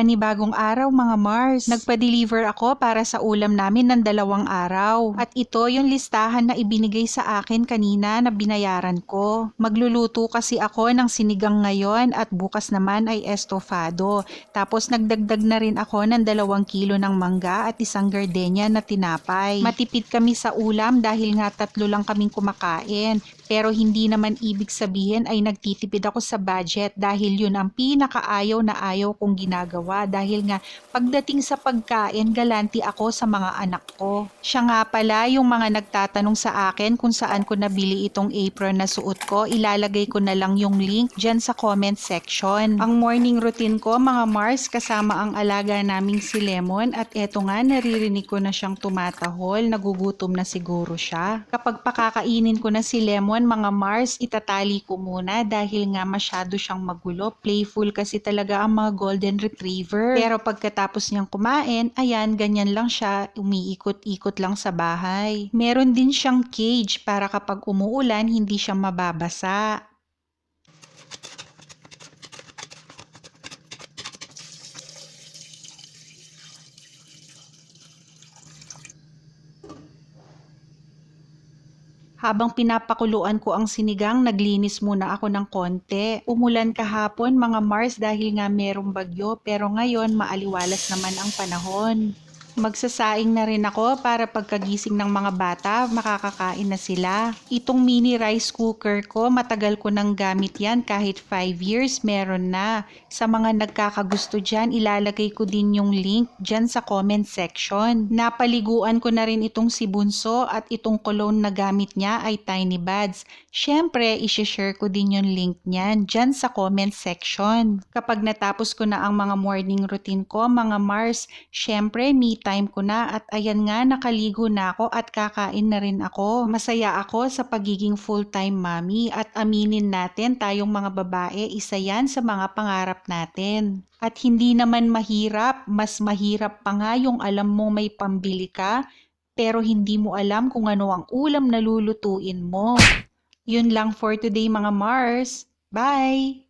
Panibagong araw mga Mars. Nagpa-deliver ako para sa ulam namin ng dalawang araw. At ito yung listahan na ibinigay sa akin kanina na binayaran ko. Magluluto kasi ako ng sinigang ngayon at bukas naman ay estofado. Tapos nagdagdag na rin ako ng dalawang kilo ng mangga at isang gardenia na tinapay. Matipid kami sa ulam dahil nga tatlo lang kaming kumakain. Pero hindi naman ibig sabihin ay nagtitipid ako sa budget dahil yun ang pinakaayaw na ayaw kong ginagawa dahil nga pagdating sa pagkain galanti ako sa mga anak ko. Siya nga pala yung mga nagtatanong sa akin kung saan ko nabili itong apron na suot ko, ilalagay ko na lang yung link dyan sa comment section. Ang morning routine ko mga Mars kasama ang alaga naming si Lemon at eto nga naririnig ko na siyang tumatahol, nagugutom na siguro siya. Kapag pakakainin ko na si Lemon mga Mars, itatali ko muna dahil nga masyado siyang magulo. Playful kasi talaga ang mga golden retriever. Pero pagkatapos niyang kumain, ayan, ganyan lang siya, umiikot-ikot lang sa bahay. Meron din siyang cage para kapag umuulan, hindi siya mababasa. Habang pinapakuluan ko ang sinigang, naglinis muna ako ng konti. Umulan kahapon mga Mars dahil nga merong bagyo pero ngayon maaliwalas naman ang panahon. Magsasaing na rin ako para pagkagising ng mga bata, makakakain na sila. Itong mini rice cooker ko, matagal ko nang gamit yan kahit 5 years meron na. Sa mga nagkakagusto dyan, ilalagay ko din yung link dyan sa comment section. Napaliguan ko na rin itong si Bunso at itong cologne na gamit niya ay Tiny Buds. Siyempre, isishare ko din yung link niyan dyan sa comment section. Kapag natapos ko na ang mga morning routine ko, mga Mars, siyempre, me time ko na at ayan nga nakaligo na ako at kakain na rin ako. Masaya ako sa pagiging full-time mommy at aminin natin tayong mga babae, isa yan sa mga pangarap natin. At hindi naman mahirap, mas mahirap pa nga yung alam mo may pambili ka, pero hindi mo alam kung ano ang ulam na lulutuin mo. Yun lang for today mga Mars. Bye!